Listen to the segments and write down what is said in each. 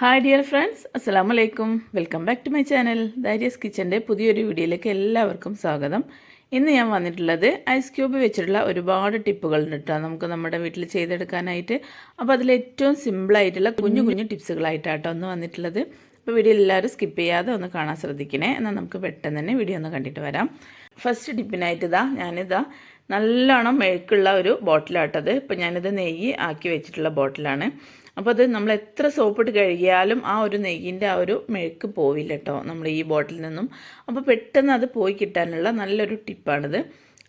Hi dear friends അസ്സാം വലൈക്കും welcome back to my channel Darius കിച്ചന്റെ പുതിയൊരു വീഡിയോയിലേക്ക് എല്ലാവർക്കും സ്വാഗതം. ഇന്ന് ഞാൻ വന്നിട്ടുള്ളത് ഐസ് ക്യൂബ് വെച്ചിട്ടുള്ള ഒരുപാട് ടിപ്പുകൾ കേട്ടോ നമുക്ക് നമ്മുടെ വീട്ടിൽ ചെയ്തെടുക്കാനായിട്ട്. അപ്പോൾ അതിൽ ഏറ്റവും സിമ്പിളായിട്ടുള്ള കുഞ്ഞു കുഞ്ഞു ടിപ്സുകളായിട്ടാട്ടോ ഒന്ന് വന്നിട്ടുള്ളത്. അപ്പോൾ വീഡിയോ എല്ലാവരും സ്കിപ്പ് ചെയ്യാതെ ഒന്ന് കാണാൻ ശ്രദ്ധിക്കണേ. എന്നാൽ നമുക്ക് പെട്ടെന്ന് തന്നെ വീഡിയോ ഒന്ന് കണ്ടിട്ട് വരാം. ഫസ്റ്റ് ടിപ്പിനായിട്ട് ഇതാ ഞാനിതാ നല്ലോണം മെഴുക്കുള്ള ഒരു ബോട്ടിലാട്ടത് ഇപ്പം ഞാനിത് നെയ്യ് ആക്കി വെച്ചിട്ടുള്ള ബോട്ടിലാണ് അപ്പോൾ അത് നമ്മൾ എത്ര സോപ്പിട്ട് കഴുകിയാലും ആ ഒരു നെയ്യിന്റെ ആ ഒരു മെഴുക്ക് പോവില്ല കേട്ടോ നമ്മൾ ഈ ബോട്ടിൽ നിന്നും. അപ്പോൾ പെട്ടെന്ന് അത് പോയി കിട്ടാനുള്ള നല്ലൊരു ടിപ്പാണിത്.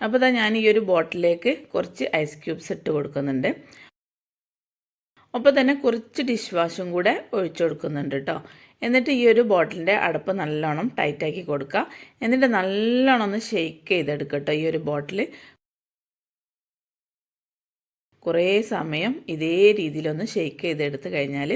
അപ്പോൾ ഞാൻ ഈ ഒരു ബോട്ടിലേക്ക് കുറച്ച് ഐസ് ക്യൂബ്സ് ഇട്ട് കൊടുക്കുന്നുണ്ട്. ഒപ്പം തന്നെ കുറച്ച് ഡിഷ് വാഷും കൂടെ ഒഴിച്ചു കൊടുക്കുന്നുണ്ട് കേട്ടോ എന്നിട്ട് ഈ ഒരു ബോട്ടിലിന്റെ അടപ്പ് നല്ലോണം ടൈറ്റാക്കി കൊടുക്കുക. എന്നിട്ട് നല്ലോണം ഒന്ന് ഷെയ്ക്ക് ചെയ്തെടുക്കുക കേട്ടോ ഈ ഒരു ബോട്ടിൽ കുറേ സമയം ഇതേ രീതിയിലൊന്ന് ഷെയ്ക്ക് ചെയ്തെടുത്ത് കഴിഞ്ഞാൽ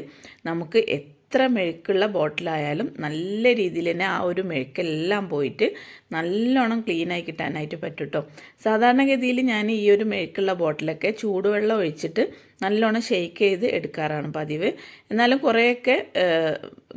നമുക്ക് എത്ര മെഴുക്കുള്ള ബോട്ടിലായാലും നല്ല രീതിയിൽ തന്നെ ആ ഒരു മെഴുക്കെല്ലാം പോയിട്ട് നല്ലോണം ക്ലീനായി കിട്ടാനായിട്ട് പറ്റും കേട്ടോ സാധാരണഗതിയിൽ ഞാൻ ഈ ഒരു മെഴുക്കുള്ള ബോട്ടിലൊക്കെ ചൂടുവെള്ളം ഒഴിച്ചിട്ട് നല്ലോണം ഷെയ്ക്ക് ചെയ്ത് എടുക്കാറാണ് പതിവ്. എന്നാലും കുറേയൊക്കെ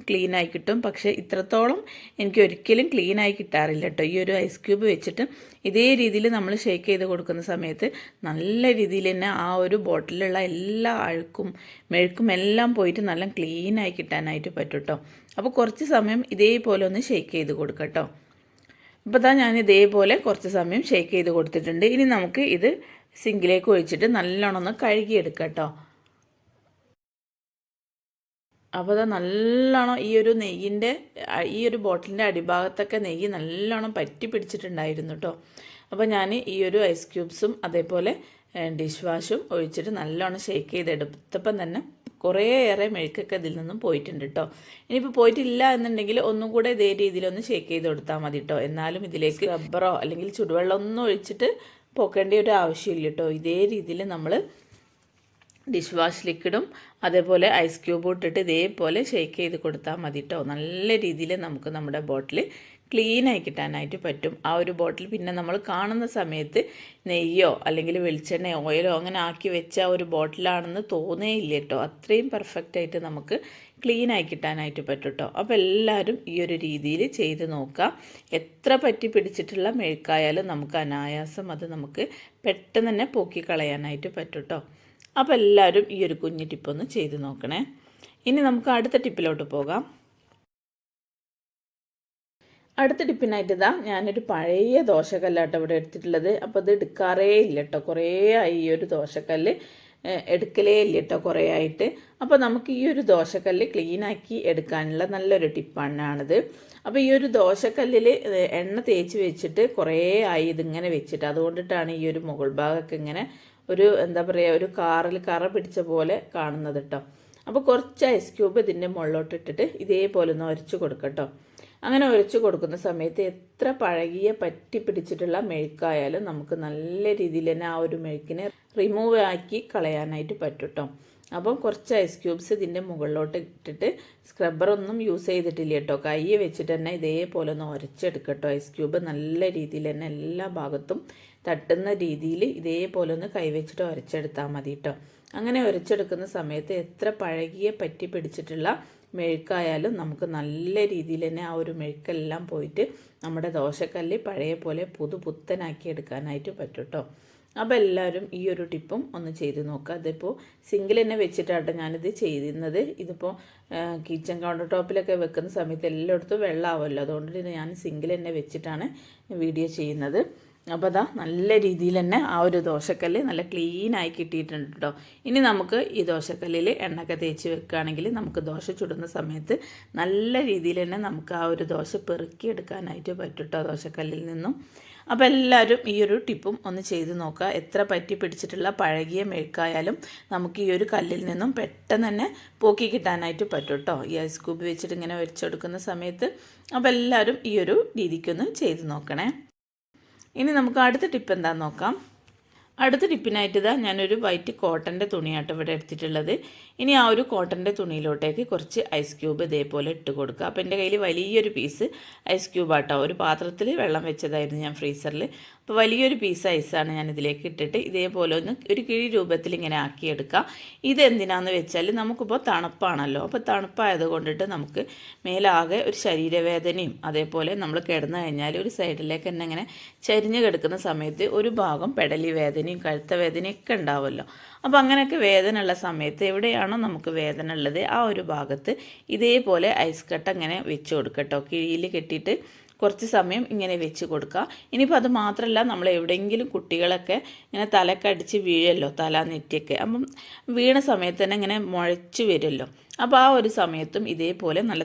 ക്ലീനായി കിട്ടും. പക്ഷേ ഇത്രത്തോളം എനിക്ക് ഒരിക്കലും ക്ലീനായി കിട്ടാറില്ല കേട്ടോ. ഈ ഒരു ഐസ് ക്യൂബ് വെച്ചിട്ട് ഇതേ രീതിയിൽ നമ്മൾ ഷേക്ക് ചെയ്ത് കൊടുക്കുന്ന സമയത്ത് നല്ല രീതിയിൽ തന്നെ ആ ഒരു ബോട്ടിലുള്ള എല്ലാ അഴുക്കും മെഴുക്കും എല്ലാം പോയിട്ട് നല്ല ക്ലീനായി കിട്ടാനായിട്ട് പറ്റും കേട്ടോ. അപ്പോൾ കുറച്ച് സമയം ഇതേപോലെ ഒന്ന് ഷേക്ക് ചെയ്ത് കൊടുക്കാം കേട്ടോ. ഇപ്പോൾ താ ഞാൻ ഇതേപോലെ കുറച്ച് സമയം ഷേക്ക് ചെയ്ത് കൊടുത്തിട്ടുണ്ട്. ഇനി നമുക്ക് ഇത് സിങ്കിലേക്ക് ഒഴിച്ചിട്ട് നല്ലോണം ഒന്ന് കഴുകിയെടുക്കാം കേട്ടോ അപ്പോൾ അത് നല്ലോണം ഈ ഒരു നെയ്യിന്റെ ഈ ഒരു ബോട്ടിലിന്റെ അടിഭാഗത്തൊക്കെ നെയ്യ് നല്ലോണം പറ്റി പിടിച്ചിട്ടുണ്ടായിരുന്നു കേട്ടോ അപ്പോൾ ഞാൻ ഈ ഒരു ഐസ് ക്യൂബ്സും അതേപോലെ ഡിഷ് വാഷും ഒഴിച്ചിട്ട് നല്ലോണം ഷേക്ക് ചെയ്തെടുത്തപ്പം തന്നെ കുറേയേറെ മെഴുക്കൊക്കെ ഇതിൽ നിന്നും പോയിട്ടുണ്ട് കേട്ടോ ഇനിയിപ്പോൾ പോയിട്ടില്ല എന്നുണ്ടെങ്കിൽ ഒന്നും കൂടെ ഇതേ രീതിയിലൊന്ന് ഷേക്ക് ചെയ്ത് കൊടുത്താൽ മതി കേട്ടോ എന്നാലും ഇതിലേക്ക് റബ്ബറോ അല്ലെങ്കിൽ ചുടുവെള്ളം ഒന്നും ഒഴിച്ചിട്ട് പോക്കേണ്ട ഒരു ആവശ്യമില്ല കേട്ടോ. ഇതേ രീതിയിൽ നമ്മൾ ഡിഷ് വാഷ് ലിക്വിഡും അതേപോലെ ഐസ് ക്യൂബും ഇട്ടിട്ട് ഇതേപോലെ ഷേക്ക് ചെയ്ത് കൊടുത്താൽ മതി കേട്ടോ നല്ല രീതിയിൽ നമുക്ക് നമ്മുടെ ബോട്ടിൽ ക്ലീനായി കിട്ടാനായിട്ട് പറ്റും. ആ ഒരു ബോട്ടിൽ പിന്നെ നമ്മൾ കാണുന്ന സമയത്ത് നെയ്യോ അല്ലെങ്കിൽ വെളിച്ചെണ്ണയോ ഓയിലോ അങ്ങനെ ആക്കി വെച്ച ഒരു ബോട്ടിലാണെന്ന് തോന്നേയില്ല കേട്ടോ അത്രയും പെർഫെക്റ്റായിട്ട് നമുക്ക് ക്ലീനായി കിട്ടാനായിട്ട് പറ്റും കേട്ടോ അപ്പോൾ എല്ലാവരും ഈ ഒരു രീതിയിൽ ചെയ്ത് നോക്കുക എത്ര പറ്റി പിടിച്ചിട്ടുള്ള മെഴുക്കായാലും നമുക്ക് അനായാസം അത് നമുക്ക് പെട്ടെന്ന് തന്നെ പോക്കി കളയാനായിട്ട് പറ്റും കേട്ടോ അപ്പോൾ എല്ലാവരും ഈ ഒരു കുഞ്ഞു ടിപ്പൊന്ന് ചെയ്ത് നോക്കണേ. ഇനി നമുക്ക് അടുത്ത ടിപ്പിലോട്ട് പോകാം. അടുത്ത ടിപ്പിനായിട്ട് ഇതാ ഞാനൊരു പഴയ ദോശക്കല്ലാട്ടോ ഇവിടെ എടുത്തിട്ടുള്ളത്. അപ്പോൾ അത് എടുക്കാറേ ഇല്ല കേട്ടോ കുറേ ആയി ഈ ഒരു ദോശക്കല്ല് എടുക്കലേ ഇല്ല കേട്ടോ കുറേ ആയിട്ട്. അപ്പോൾ നമുക്ക് ഈ ഒരു ദോശക്കല്ല് ക്ലീനാക്കി എടുക്കാനുള്ള നല്ലൊരു ടിപ്പാണാണിത് അപ്പോൾ ഈ ഒരു ദോശക്കല്ലിൽ എണ്ണ തേച്ച് വെച്ചിട്ട് കുറേ ആയി ഇതിങ്ങനെ വെച്ചിട്ട് അതുകൊണ്ടിട്ടാണ് ഈ ഒരു മുകൾ ഭാഗമൊക്കെ ഇങ്ങനെ ഒരു എന്താ പറയുക ഒരു കാറിൽ കറ പിടിച്ച പോലെ കാണുന്നത് കേട്ടോ അപ്പോൾ കുറച്ച് ഐസ് ക്യൂബ് ഇതിന്റെ മുകളിലോട്ട് ഇട്ടിട്ട് ഇതേപോലെ ഒന്ന് ഒരച്ച് കൊടുക്കട്ടോ അങ്ങനെ ഒരച്ച് കൊടുക്കുന്ന സമയത്ത് എത്ര പഴകിയ പറ്റി പിടിച്ചിട്ടുള്ള മെഴുക്കായാലും നമുക്ക് നല്ല രീതിയിൽ തന്നെ ആ ഒരു മെഴുക്കിനെ റിമൂവ് ആക്കി കളയാനായിട്ട് പറ്റും കേട്ടോ അപ്പം കുറച്ച് ഐസ് ക്യൂബ്സ് ഇതിന്റെ മുകളിലോട്ട് ഇട്ടിട്ട് സ്ക്രബ്ബറൊന്നും യൂസ് ചെയ്തിട്ടില്ല കേട്ടോ. കൈ വെച്ചിട്ട് തന്നെ ഇതേപോലെ ഒന്ന് ഉരച്ചെടുക്കട്ടോ ഐസ് ക്യൂബ് നല്ല രീതിയിൽ തന്നെ എല്ലാ ഭാഗത്തും തട്ടുന്ന രീതിയിൽ ഇതേപോലെ ഒന്ന് കൈവച്ചിട്ട് ഉരച്ചെടുത്താൽ മതി കേട്ടോ. അങ്ങനെ ഉരച്ചെടുക്കുന്ന സമയത്ത് എത്ര പഴകിയ പറ്റി പിടിച്ചിട്ടുള്ള മെഴുക്കായാലും നമുക്ക് നല്ല രീതിയിൽ തന്നെ ആ ഒരു മെഴുക്കെല്ലാം പോയിട്ട് നമ്മുടെ ദോശക്കല്ല് പഴയ പോലെ പുതു പുത്തനാക്കി എടുക്കാനായിട്ട് പറ്റും കേട്ടോ. അപ്പോൾ എല്ലാവരും ഈ ഒരു ടിപ്പും ഒന്ന് ചെയ്ത് നോക്കുക അതിപ്പോൾ സിംഗിൾ തന്നെ വെച്ചിട്ടാട്ടോ ഞാനിത് ചെയ്തിരുന്നത്. ഇതിപ്പോൾ കിച്ചൺ കൗണ്ടർ ടോപ്പിലൊക്കെ വെക്കുന്ന സമയത്ത് എല്ലായിടത്തും വെള്ളമാവുമല്ലോ അതുകൊണ്ട് ഞാൻ സിംഗിൾ തന്നെ വെച്ചിട്ടാണ് വീഡിയോ ചെയ്യുന്നത്. അപ്പോൾ അതാ നല്ല രീതിയിൽ തന്നെ ആ ഒരു ദോശക്കല്ല് നല്ല ക്ലീനായി കിട്ടിയിട്ടുണ്ട് കേട്ടോ ഇനി നമുക്ക് ഈ ദോശക്കല്ലിൽ എണ്ണയൊക്കെ തേച്ച് വെക്കുകയാണെങ്കിൽ നമുക്ക് ദോശ ചുടുന്ന സമയത്ത് നല്ല രീതിയിൽ തന്നെ നമുക്ക് ആ ഒരു ദോശ പെറുക്കിയെടുക്കാനായിട്ട് പറ്റും കേട്ടോ ദോശക്കല്ലിൽ നിന്നും. അപ്പോൾ എല്ലാവരും ഈ ഒരു ടിപ്പും ഒന്ന് ചെയ്ത് നോക്കുക എത്ര പറ്റി പിടിച്ചിട്ടുള്ള പഴകിയ മെഴുക്കായാലും നമുക്ക് ഈ ഒരു കല്ലിൽ നിന്നും പെട്ടെന്ന് തന്നെ പോക്കി കിട്ടാനായിട്ട് പറ്റും കേട്ടോ ഈ ഐസ് ക്യൂബ് വെച്ചിട്ട് ഇങ്ങനെ വെച്ചെടുക്കുന്ന സമയത്ത് അപ്പോൾ എല്ലാവരും ഈ ഒരു രീതിക്കൊന്ന് ചെയ്ത് നോക്കണേ. ഇനി നമുക്ക് അടുത്ത ടിപ്പ് എന്താണെന്ന് നോക്കാം. അടുത്ത ടിപ്പിനായിട്ട് ഇതാ ഞാനൊരു വൈറ്റ് കോട്ടന്റെ തുണിയാട്ടോ ഇവിടെ എടുത്തിട്ടുള്ളത്. ഇനി ആ ഒരു കോട്ടന്റെ തുണിയിലോട്ടേക്ക് കുറച്ച് ഐസ് ക്യൂബ് ഇതേപോലെ ഇട്ട് കൊടുക്കുക. അപ്പോൾ എന്റെ കയ്യിൽ വലിയൊരു പീസ് ഐസ് ക്യൂബ് ആട്ടോ ഒരു പാത്രത്തിൽ വെള്ളം വെച്ചതായിരുന്നു ഞാൻ ഫ്രീസറിൽ. അപ്പോൾ വലിയൊരു പീസ് ഐസാണ് ഞാൻ ഇതിലേക്ക് ഇട്ടിട്ട് ഇതേപോലെ ഒന്ന് ഒരു കിഴി രൂപത്തിൽ ഇങ്ങനെ ആക്കിയെടുക്കുക ഇതെന്തിനാന്ന് വെച്ചാൽ നമുക്കിപ്പോൾ തണുപ്പാണല്ലോ. അപ്പോൾ തണുപ്പായത് കൊണ്ടിട്ട് നമുക്ക് മേലാകെ ഒരു ശരീരവേദനയും അതേപോലെ നമ്മൾ കിടന്നു കഴിഞ്ഞാൽ ഒരു സൈഡിലേക്ക് തന്നെ ഇങ്ങനെ ചരിഞ്ഞ് കിടക്കുന്ന സമയത്ത് ഒരു ഭാഗം പെടലി വേദനയും കഴുത്ത വേദനയും ഒക്കെ ഉണ്ടാവുമല്ലോ അപ്പോൾ അങ്ങനെയൊക്കെ വേദന ഉള്ള സമയത്ത് എവിടെയാണോ നമുക്ക് വേദന ഉള്ളത് ആ ഒരു ഭാഗത്ത് ഇതേപോലെ ഐസ് കട്ട് അങ്ങനെ വെച്ച് കൊടുക്കട്ടോ. കിഴിയിൽ കെട്ടിയിട്ട് കുറച്ച് സമയം ഇങ്ങനെ വെച്ച് കൊടുക്കുക. ഇനിയിപ്പോൾ അത് മാത്രമല്ല നമ്മൾ എവിടെയെങ്കിലും കുട്ടികളൊക്കെ ഇങ്ങനെ തലക്കടിച്ച് വീഴല്ലോ തല നെറ്റിയൊക്കെ. അപ്പം വീണ സമയത്ത് തന്നെ ഇങ്ങനെ മുഴച്ച് വരുമല്ലോ. അപ്പോൾ ആ ഒരു സമയത്തും ഇതേപോലെ നല്ല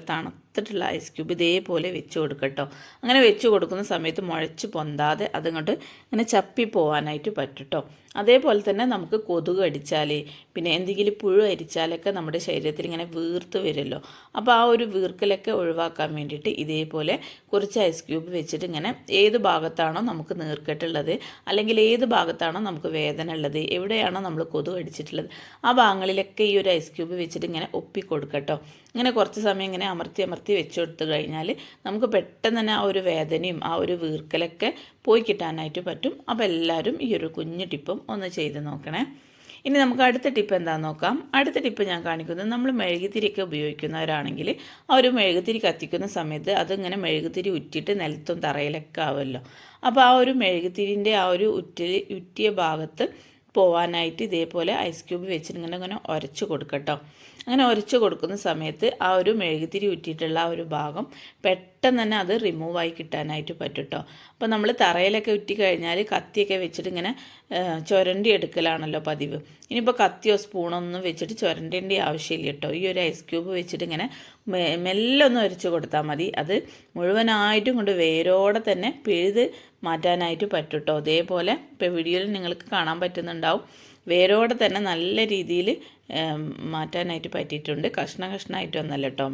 തണുത്തിട്ടുള്ള ഐസ് ക്യൂബ് ഇതേപോലെ വെച്ച് കൊടുക്കട്ടോ. അങ്ങനെ വെച്ച് കൊടുക്കുന്ന സമയത്ത് മുഴച്ച് പൊന്താതെ അതങ്ങോട്ട് ഇങ്ങനെ ചപ്പി പോകാനായിട്ട് പറ്റട്ടോ. അതേപോലെ തന്നെ നമുക്ക് കൊതുക് അടിച്ചാൽ പിന്നെ എന്തെങ്കിലും പുഴു അരിച്ചാലൊക്കെ നമ്മുടെ ശരീരത്തിൽ ഇങ്ങനെ വീർത്ത് വരുമല്ലോ. അപ്പോൾ ആ ഒരു വീർക്കലൊക്കെ ഒഴിവാക്കാൻ വേണ്ടിയിട്ട് ഇതേപോലെ കുറച്ച് ഐസ് ക്യൂബ് വെച്ചിട്ട് ഇങ്ങനെ ഏത് ഭാഗത്താണോ നമുക്ക് നീർക്കെട്ടുള്ളത് അല്ലെങ്കിൽ ഏത് ഭാഗത്താണോ നമുക്ക് വേദന ഉള്ളത് എവിടെയാണോ നമ്മൾ കൊതുക് അടിച്ചിട്ടുള്ളത് ആ ഭാഗങ്ങളിലൊക്കെ ഈ ഒരു ഐസ് ക്യൂബ് വെച്ചിട്ട് ഇങ്ങനെ ഒപ്പി കൊടുക്കട്ടോ ഇങ്ങനെ കുറച്ച് സമയം ഇങ്ങനെ അമർത്തി അമർത്തി വെച്ച് കൊടുത്തു കഴിഞ്ഞാൽ നമുക്ക് പെട്ടെന്ന് തന്നെ ആ ഒരു വേദനയും ആ ഒരു വീർക്കലൊക്കെ പോയി കിട്ടാനായിട്ട് പറ്റും. അപ്പോൾ എല്ലാവരും ഈ ഒരു കുഞ്ഞു ടിപ്പും ഒന്ന് ചെയ്ത് നോക്കണേ. ഇനി നമുക്ക് അടുത്ത ടിപ്പ് എന്താണെന്ന് നോക്കാം. അടുത്ത ടിപ്പ് ഞാൻ കാണിക്കുന്നത് നമ്മൾ മെഴുകുതിരിയൊക്കെ ഉപയോഗിക്കുന്നവരാണെങ്കിൽ ആ ഒരു മെഴുകുതിരി കത്തിക്കുന്ന സമയത്ത് അതിങ്ങനെ മെഴുകുതിരി ഉറ്റിട്ട് നിലത്തും തറയിലൊക്കെ ആവുമല്ലോ. അപ്പോൾ ആ ഒരു മെഴുകുതിരിന്റെ ആ ഒരു ഉറ്റി ഉറ്റിയ ഭാഗത്ത് പോവാനായിട്ട് ഇതേപോലെ ഐസ് ക്യൂബ് വെച്ചിട്ട് ഇങ്ങനെ ഇങ്ങനെ ഉരച്ച് കൊടുക്കട്ടോ. അങ്ങനെ ഉരച്ച് കൊടുക്കുന്ന സമയത്ത് ആ ഒരു മെഴുകുതിരി ഉറ്റിയിട്ടുള്ള ആ ഒരു ഭാഗം പെട്ടെന്ന് തന്നെ അത് റിമൂവ് ആയി കിട്ടാനായിട്ട് പറ്റും കേട്ടോ അപ്പോൾ നമ്മൾ തറയിലൊക്കെ ഉറ്റി കഴിഞ്ഞാൽ കത്തിയൊക്കെ വെച്ചിട്ട് ഇങ്ങനെ ചുരണ്ടി എടുക്കലാണല്ലോ പതിവ്. ഇനിയിപ്പോൾ കത്തിയോ സ്പൂണോ ഒന്നും വെച്ചിട്ട് ചുരണ്ടേണ്ട ആവശ്യമില്ല കേട്ടോ ഈ ഒരു ഐസ് ക്യൂബ് വെച്ചിട്ട് ഇങ്ങനെ മെല്ലെ ഒന്ന് ഉരച്ച് കൊടുത്താൽ മതി. അത് മുഴുവനായിട്ടും കൊണ്ട് വേരോടെ തന്നെ പിഴുത് മാറ്റാനായിട്ട് പറ്റും കേട്ടോ അതേപോലെ ഇപ്പോൾ വീഡിയോയിൽ നിങ്ങൾക്ക് കാണാൻ പറ്റുന്നുണ്ടാവും. വേരോടെ തന്നെ നല്ല രീതിയിൽ മാറ്റാനായിട്ട് പറ്റിയിട്ടുണ്ട്. കഷ്ണ കഷ്ണമായിട്ടൊന്നല്ല കേട്ടോ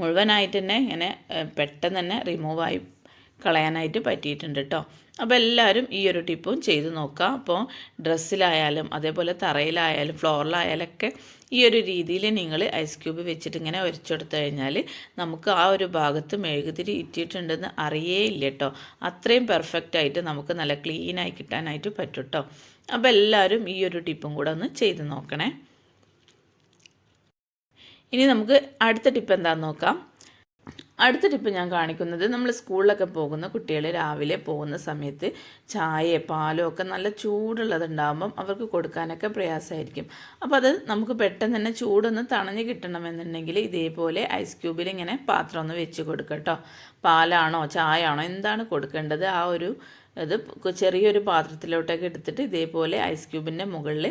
മുഴുവനായിട്ട് തന്നെ ഇങ്ങനെ പെട്ടെന്ന് തന്നെ റിമൂവായി കളയാനായിട്ട് പറ്റിയിട്ടുണ്ട് കേട്ടോ അപ്പോൾ എല്ലാവരും ഈ ഒരു ടിപ്പും ചെയ്ത് നോക്കുക അപ്പോൾ ഡ്രസ്സിലായാലും അതേപോലെ തറയിലായാലും ഫ്ലോറിലായാലൊക്കെ ഈ ഒരു രീതിയിൽ നിങ്ങൾ ഐസ് ക്യൂബ് വെച്ചിട്ട് ഇങ്ങനെ ഒരച്ചെടുത്തു കഴിഞ്ഞാൽ നമുക്ക് ആ ഒരു ഭാഗത്ത് മെഴുകുതിരി ഇറ്റിയിട്ടുണ്ടെന്ന് അറിയേ ഇല്ല കേട്ടോ അത്രയും പെർഫെക്റ്റ് ആയിട്ട് നമുക്ക് നല്ല ക്ലീനായി കിട്ടാനായിട്ട് പറ്റും കേട്ടോ അപ്പോൾ എല്ലാവരും ഈ ഒരു ടിപ്പും കൂടെ ഒന്ന് ചെയ്ത് നോക്കണേ. ഇനി നമുക്ക് അടുത്ത ടിപ്പ് എന്താണെന്ന് നോക്കാം. അടുത്ത ടിപ്പ് ഞാൻ കാണിക്കുന്നത് നമ്മൾ സ്കൂളിലൊക്കെ പോകുന്ന കുട്ടികൾ രാവിലെ പോകുന്ന സമയത്ത് ചായ പാലോ ഒക്കെ നല്ല ചൂടുള്ളതുണ്ടാകുമ്പം അവർക്ക് കൊടുക്കാനൊക്കെ പ്രയാസമായിരിക്കും. അപ്പോൾ അത് നമുക്ക് പെട്ടെന്ന് തന്നെ ചൂടൊന്ന് തണഞ്ഞ് കിട്ടണമെന്നുണ്ടെങ്കിൽ ഇതേപോലെ ഐസ് ക്യൂബിൽ ഇങ്ങനെ പാത്രം ഒന്ന് വെച്ച് കൊടുക്കട്ടോ പാലാണോ ചായ ആണോ എന്താണ് കൊടുക്കേണ്ടത്? ആ ഒരു ഇത് ചെറിയൊരു പാത്രത്തിലോട്ടൊക്കെ എടുത്തിട്ട് ഇതേപോലെ ഐസ് ക്യൂബിന്റെ മുകളിൽ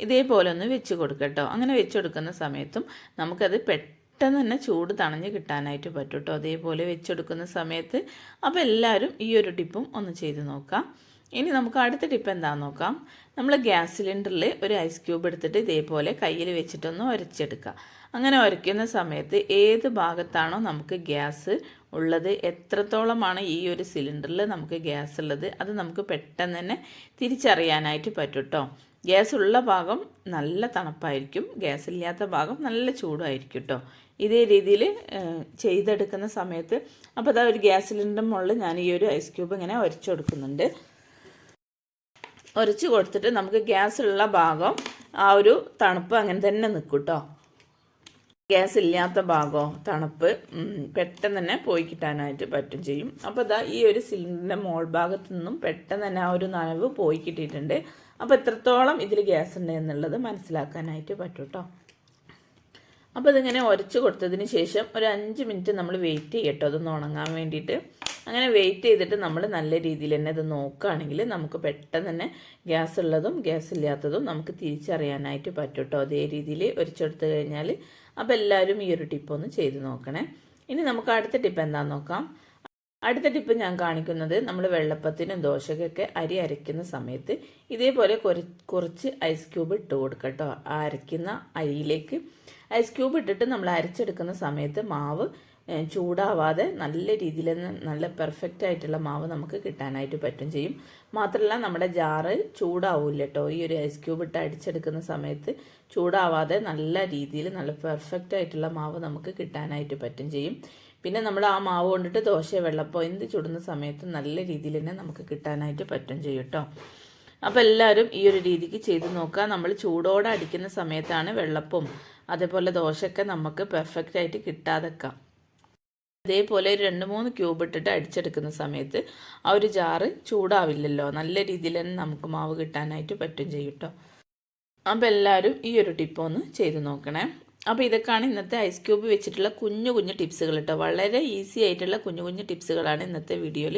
ഇതേപോലെ ഒന്ന് വെച്ച് കൊടുക്കട്ടോ അങ്ങനെ വെച്ച് കൊടുക്കുന്ന സമയത്തും നമുക്കത് പെട്ടെന്ന് തന്നെ ചൂട് തണഞ്ഞ് കിട്ടാനായിട്ട് പറ്റും കേട്ടോ അതേപോലെ വെച്ചെടുക്കുന്ന സമയത്ത് അപ്പോൾ എല്ലാവരും ഈ ഒരു ടിപ്പും ഒന്ന് ചെയ്ത് നോക്കാം. ഇനി നമുക്ക് അടുത്ത ടിപ്പ് എന്താണെന്ന് നോക്കാം. നമ്മൾ ഗ്യാസ് സിലിണ്ടറിൽ ഒരു ഐസ് ക്യൂബ് എടുത്തിട്ട് ഇതേപോലെ കയ്യിൽ വെച്ചിട്ടൊന്ന് ഉരച്ചെടുക്കുക അങ്ങനെ ഉരയ്ക്കുന്ന സമയത്ത് ഏത് ഭാഗത്താണോ നമുക്ക് ഗ്യാസ് ഉള്ളത് എത്രത്തോളമാണ് ഈ ഒരു സിലിണ്ടറിൽ നമുക്ക് ഗ്യാസ് ഉള്ളത് അത് നമുക്ക് പെട്ടെന്ന് തന്നെ തിരിച്ചറിയാനായിട്ട് പറ്റും കേട്ടോ ഗ്യാസ് ഉള്ള ഭാഗം നല്ല തണുപ്പായിരിക്കും ഗ്യാസ് ഇല്ലാത്ത ഭാഗം നല്ല ചൂടായിരിക്കും കേട്ടോ ഇതേ രീതിയിൽ ചെയ്തെടുക്കുന്ന സമയത്ത്. അപ്പോൾ അതാ ഒരു ഗ്യാസ് സിലിണ്ടർ മുകളിൽ ഞാൻ ഈ ഒരു ഐസ് ക്യൂബ് ഇങ്ങനെ ഉരച്ചു കൊടുക്കുന്നുണ്ട് ഉരച്ച് കൊടുത്തിട്ട് നമുക്ക് ഗ്യാസുള്ള ഭാഗം ആ ഒരു തണുപ്പ് അങ്ങനെ തന്നെ നിൽക്കും കേട്ടോ ഗ്യാസ് ഇല്ലാത്ത ഭാഗമോ തണുപ്പ് പെട്ടെന്ന് തന്നെ പോയി കിട്ടാനായിട്ട് പറ്റും ചെയ്യും. അപ്പോൾ ഇതാ ഈ ഒരു സിലിണ്ടറിന്റെ മോൾ ഭാഗത്തു നിന്നും പെട്ടെന്ന് തന്നെ ആ ഒരു നനവ് പോയി കിട്ടിയിട്ടുണ്ട്. അപ്പോൾ എത്രത്തോളം ഇതിൽ ഗ്യാസ് ഉണ്ട് എന്നുള്ളത് മനസ്സിലാക്കാനായിട്ട് പറ്റും കേട്ടോ. അപ്പോൾ ഇതിങ്ങനെ ഉരച്ച് കൊടുത്തതിന് ശേഷം ഒരു അഞ്ച് മിനിറ്റ് നമ്മൾ വെയിറ്റ് ചെയ്യട്ടോ. അതൊന്ന് ഉണങ്ങാൻ വേണ്ടിയിട്ട്. അങ്ങനെ വെയിറ്റ് ചെയ്തിട്ട് നമ്മൾ നല്ല രീതിയിൽ തന്നെ ഇത് നോക്കുകയാണെങ്കിൽ നമുക്ക് പെട്ടെന്ന് തന്നെ ഗ്യാസ് ഉള്ളതും ഗ്യാസ് ഇല്ലാത്തതും നമുക്ക് തിരിച്ചറിയാനായിട്ട് പറ്റും കേട്ടോ അതേ രീതിയിൽ ഒരിച്ചെടുത്ത് കഴിഞ്ഞാൽ അപ്പോൾ എല്ലാവരും ഈ ഒരു ടിപ്പൊന്ന് ചെയ്ത് നോക്കണേ. ഇനി നമുക്ക് അടുത്ത ടിപ്പ് എന്താണെന്ന് നോക്കാം. അടുത്ത ടിപ്പ് ഞാൻ കാണിക്കുന്നത് നമ്മൾ വെള്ളപ്പത്തിനും ദോശക്കൊക്കെ അരി അരയ്ക്കുന്ന സമയത്ത് ഇതേപോലെ കുറച്ച് ഐസ് ക്യൂബ് ഇട്ട് കൊടുക്കട്ടോ. ആ അരയ്ക്കുന്ന അരിയിലേക്ക് ഐസ് ക്യൂബ് ഇട്ടിട്ട് നമ്മൾ അരച്ചെടുക്കുന്ന സമയത്ത് മാവ് ചൂടാവാതെ നല്ല രീതിയിൽ നല്ല പെർഫെക്റ്റ് ആയിട്ടുള്ള മാവ് നമുക്ക് കിട്ടാനായിട്ട് പറ്റും ചെയ്യും. മാത്രമല്ല നമ്മുടെ ജാറ് ചൂടാവില്ല കേട്ടോ ഈ ഒരു ഐസ് ക്യൂബ് ഇട്ട് അടിച്ചെടുക്കുന്ന സമയത്ത് ചൂടാവാതെ നല്ല രീതിയിൽ നല്ല പെർഫെക്റ്റ് ആയിട്ടുള്ള മാവ് നമുക്ക് കിട്ടാനായിട്ട് പറ്റും ചെയ്യും. പിന്നെ നമ്മൾ ആ മാവ് കൊണ്ടിട്ട് ദോശ വെള്ളപ്പോ എന്ത് ചുടുന്ന സമയത്ത് നല്ല രീതിയിൽ തന്നെ നമുക്ക് കിട്ടാനായിട്ട് പറ്റും ചെയ്യും കേട്ടോ അപ്പോൾ എല്ലാവരും ഈ ഒരു രീതിക്ക് ചെയ്ത് നോക്കുക. നമ്മൾ ചൂടോടെ അടിക്കുന്ന സമയത്താണ് വെള്ളപ്പവും അതേപോലെ ദോശയൊക്കെ നമുക്ക് പെർഫെക്റ്റ് ആയിട്ട് കിട്ടാതെക്കാം. അതേപോലെ ഒരു രണ്ട് മൂന്ന് ക്യൂബ് ഇട്ടിട്ട് അടിച്ചെടുക്കുന്ന സമയത്ത് ആ ഒരു ജാറ് ചൂടാവില്ലല്ലോ. നല്ല രീതിയിൽ തന്നെ നമുക്ക് മാവ് കിട്ടാനായിട്ട് പറ്റും ചെയ്യും കേട്ടോ അപ്പോൾ എല്ലാവരും ഈ ഒരു ടിപ്പ് ഒന്ന് ചെയ്ത് നോക്കണേ. അപ്പോൾ ഇതൊക്കെയാണ് ഇന്നത്തെ ഐസ് ക്യൂബ് വെച്ചിട്ടുള്ള കുഞ്ഞു കുഞ്ഞു ടിപ്സുകൾ കേട്ടോ വളരെ ഈസി ആയിട്ടുള്ള കുഞ്ഞു കുഞ്ഞു ടിപ്സുകളാണ് ഇന്നത്തെ വീഡിയോയിൽ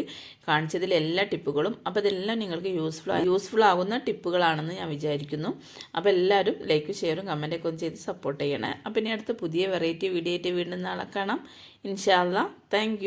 കാണിച്ചതിൽ എല്ലാ ടിപ്പുകളും. അപ്പോൾ ഇതെല്ലാം നിങ്ങൾക്ക് യൂസ്ഫുൾ യൂസ്ഫുൾ ആകുന്ന ടിപ്പുകളാണെന്ന് ഞാൻ വിചാരിക്കുന്നു. അപ്പോൾ എല്ലാവരും ലൈക്കും ഷെയറും കമന്റൊക്കെ ഒന്ന് ചെയ്ത് സപ്പോർട്ട് ചെയ്യണേ. അപ്പോൾ ഇനി അടുത്ത പുതിയ വെറൈറ്റി വീഡിയോ ആയിട്ട് വീണ്ടും നാളെ കാണാം. ഇൻഷാല്ല താങ്ക്